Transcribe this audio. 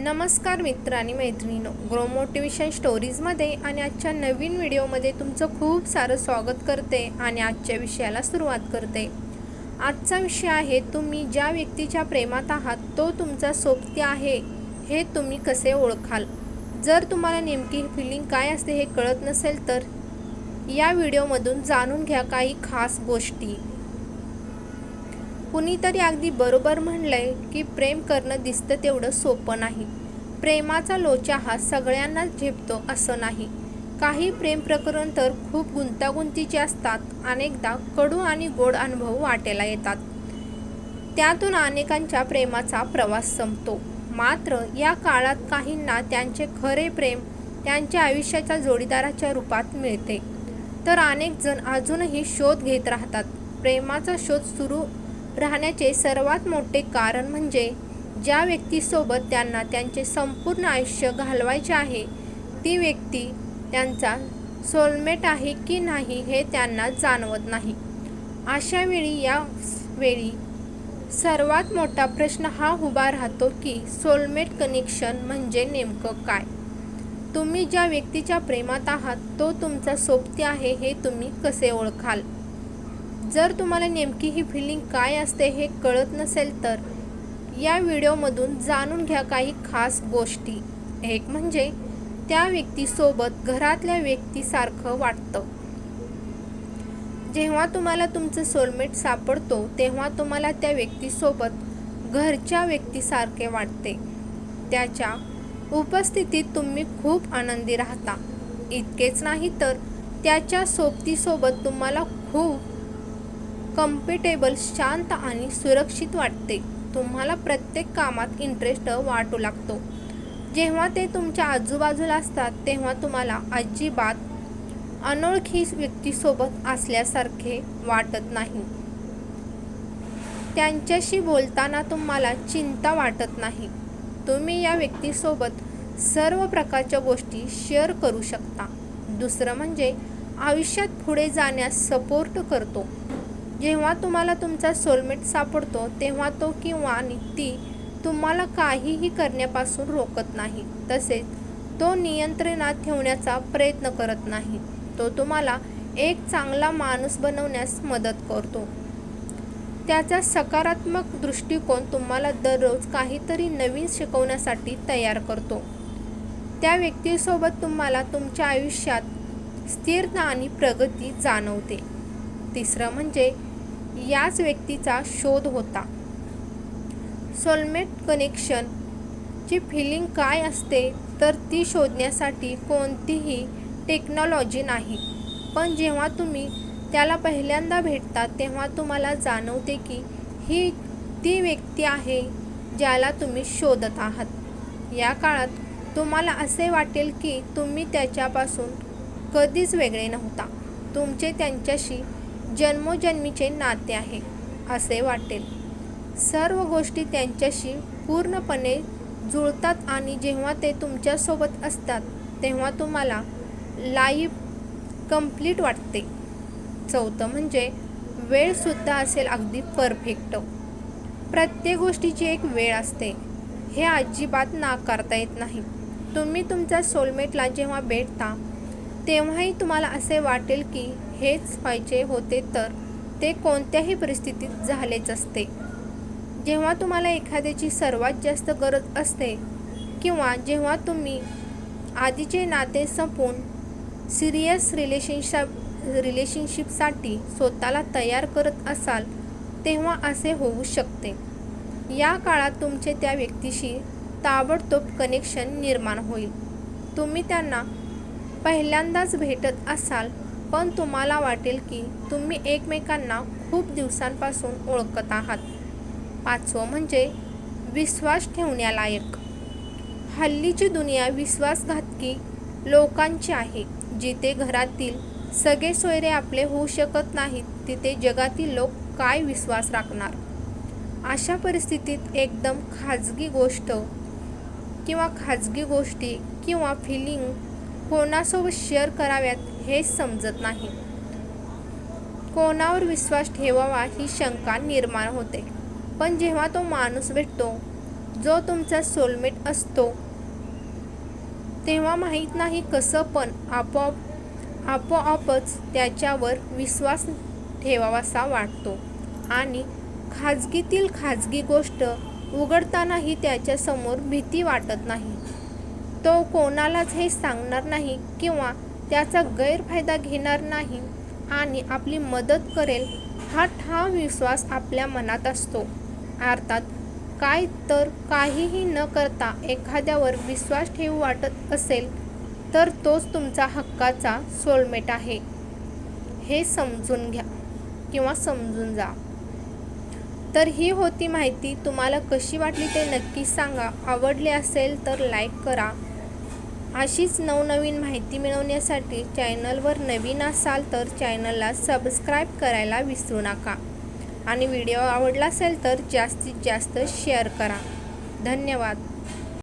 नमस्कार मित्र आणि मैत्रिणीनो ग्रो मोटिवेशन स्टोरीजमध्ये आणि आजच्या नवीन व्हिडिओमध्ये तुमचं खूप सारं स्वागत करते आणि आजच्या विषयाला सुरुवात करते. आजचा विषय आहे तुम्ही ज्या व्यक्तीच्या प्रेमात आहात तो तुमचा सोबती आहे हे तुम्ही कसे ओळखाल? जर तुम्हाला नेमकी फिलिंग काय असते हे कळत नसेल तर या व्हिडिओमधून जाणून घ्या काही खास गोष्टी. कुणीतरी अगदी बरोबर म्हणलंय की प्रेम करणं दिसतं तेवढं सोपं नाही. प्रेमाचा लोचा हा सगळ्यांनाच झेपतो असं नाही. काही प्रेम प्रकरण तर खूप गुंतागुंतीचे असतात. अनेकदा कडू आणि गोड अनुभव वाटेला येतात. त्यातून अनेकांच्या प्रेमाचा प्रवास संपतो. मात्र या काळात काहींना त्यांचे खरे प्रेम त्यांच्या आयुष्याच्या जोडीदाराच्या रूपात मिळते. तर अनेक जण अजूनही शोध घेत राहतात. प्रेमाचा शोध सुरू राहण्याचे सर्वात मोठे कारण म्हणजे ज्या व्यक्तीसोबत त्यांना त्यांचे संपूर्ण आयुष्य घालवायचे आहे ती व्यक्ती त्यांचा सोलमेट आहे की नाही हे त्यांना जाणवत नाही. अशा वेळी या वेळी सर्वात मोठा प्रश्न हा उभा राहतो की सोलमेट कनेक्शन म्हणजे नेमकं काय? तुम्ही ज्या व्यक्तीच्या प्रेमात आहात तो तुमचा सोबती आहे हे तुम्ही कसे ओळखाल? जर तुम्हाला नेमकी ही फिलिंग काय असते हे कळत नसेल तर या व्हिडिओमधून जाणून घ्या काही खास गोष्टी. एक म्हणजे त्या व्यक्तीसोबत घरातल्या व्यक्तीसारखं वाटतं. जेव्हा तुम्हाला तुमचं सोलमेट सापडतो तेव्हा तुम्हाला त्या व्यक्तीसोबत घरच्या व्यक्तीसारखे वाटते. त्याच्या उपस्थितीत तुम्ही खूप आनंदी राहता. इतकेच नाही तर त्याच्या सोबतीसोबत तुम्हाला खूप कम्फर्टेबल शांत आणि सुरक्षित वाटते. तुम्हाला प्रत्येक कामात इंटरेस्ट वाटू लागतो. जेव्हा ते तुमच्या आजूबाजूला असतात तेव्हा तुम्हाला अजिबात अनोळखी व्यक्तीसोबत असल्यासारखे वाटत नाही. त्यांच्याशी बोलताना तुम्हाला चिंता वाटत नाही. तुम्ही या व्यक्तीसोबत सर्व प्रकारच्या गोष्टी शेअर करू शकता. दुसरं म्हणजे आयुष्यात पुढे जाण्यास सपोर्ट करतो. जेव्हा तुम्हाला तुमचा सोलमेट सापडतो तेव्हा तो किंवा ती तुम्हाला काहीही करण्यापासून रोकत नाही. तसेच तो नियंत्रणात ठेवण्याचा प्रयत्न करत नाही. तो तुम्हाला एक चांगला माणूस बनवण्यास मदत करतो. त्याचा सकारात्मक दृष्टिकोन तुम्हाला दररोज काहीतरी नवीन शिकवण्यासाठी तयार करतो. त्या व्यक्तीसोबत तुम्हाला तुमच्या आयुष्यात स्थिरता आणि प्रगती जाणवते. तिसरं म्हणजे याच व्यक्तीचा शोध होता. सोलमेट कनेक्शन ची फिलिंग काय असते तर ती शोधण्यासाठी कोणतीही टेक्नॉलॉजी नाही. पण जेव्हा तुम्ही त्याला पहिल्यांदा भेटता तेव्हा तुम्हाला जाणवते की ही ती व्यक्ती आहे ज्याला तुम्ही शोधत आहात. या काळात तुम्हाला असे वाटेल की तुम्ही त्याच्यापासून कधीच वेगळे नव्हता. तुमचे त्यांच्याशी जन्मोजन्मीचे नाते आहे असे वाटेल. सर्व गोष्टी त्यांच्याशी पूर्णपणे जुळतात आणि जेव्हा ते तुमच्यासोबत असतात तेव्हा तुम्हाला लाईफ कंप्लीट वाटते. चौथं म्हणजे वेळसुद्धा असेल अगदी परफेक्ट प्रत्येक गोष्टीची एक वेळ असते. हे अजिबात नाकारता येत नाही. तुम्ही तुमच्या सोलमेटला जेव्हा भेटता तेव्हाही तुम्हाला असे वाटेल की हेच व्हायचे होते तर ते कोणत्याही परिस्थितीत झालेच असते. जेव्हा तुम्हाला एखाद्याची सर्वात जास्त गरज असते किंवा जेव्हा तुम्ही आधीचे नाते संपून सिरियस रिलेशनशिप रिलेशनशिपसाठी स्वतःला तयार करत असाल तेव्हा असे होऊ शकते. या काळात तुमचे त्या व्यक्तीशी ताबडतोब कनेक्शन निर्माण होईल. तुम्ही त्यांना पहिल्यांदाच भेटत असाल पण तुम्हाला वाटेल की तुम्ही एकमेकांना खूप दिवसांपासून ओळखत आहात. पाचवं म्हणजे विश्वास ठेवण्यालायक हल्लीची दुनिया विश्वासघातकी लोकांची आहे जिथे घरातील सगळे सोयरे आपले होऊ शकत नाहीत तिथे जगातील लोक काय विश्वास राखणार? अशा परिस्थितीत एकदम खाजगी गोष्ट किंवा खाजगी गोष्टी किंवा फिलिंग कोणासोबत शेअर कराव्यात हे समजत नाही. कोणावर विश्वास ठेवावा ही शंका निर्माण होते. पण जेव्हा तो माणूस भेटतो जो तुमचा सोलमेट असतो तेव्हा माहीत नाही कसं पण आपोआप आपोआपच त्याच्यावर विश्वास ठेवावासा वाटतो. आणि खाजगीतील खाजगी गोष्ट उघडतानाही त्याच्यासमोर भीती वाटत नाही. तो कोणालाच हे सांगणार नाही किंवा त्याचा गैरफायदा घेणार नाही आणि आपली मदत करेल हा ठाम विश्वास आपल्या मनात असतो. अर्थात काय तर काहीही न करता एखाद्यावर विश्वास ठेवू वाटत असेल तर तोच तुमचा हक्काचा सोलमेट आहे. हे समजून घ्या किंवा समजून जा. तर ही होती माहिती. तुम्हाला कशी वाटली ते नक्की सांगा. आवडली असेल तर लाईक करा. अशीच नवनवीन माहिती मिळवण्यासाठी चॅनलवर नवीन असाल तर चॅनलला सबस्क्राईब करायला विसरू नका. आणि व्हिडिओ आवडला असेल तर जास्तीत जास्त शेअर करा. धन्यवाद.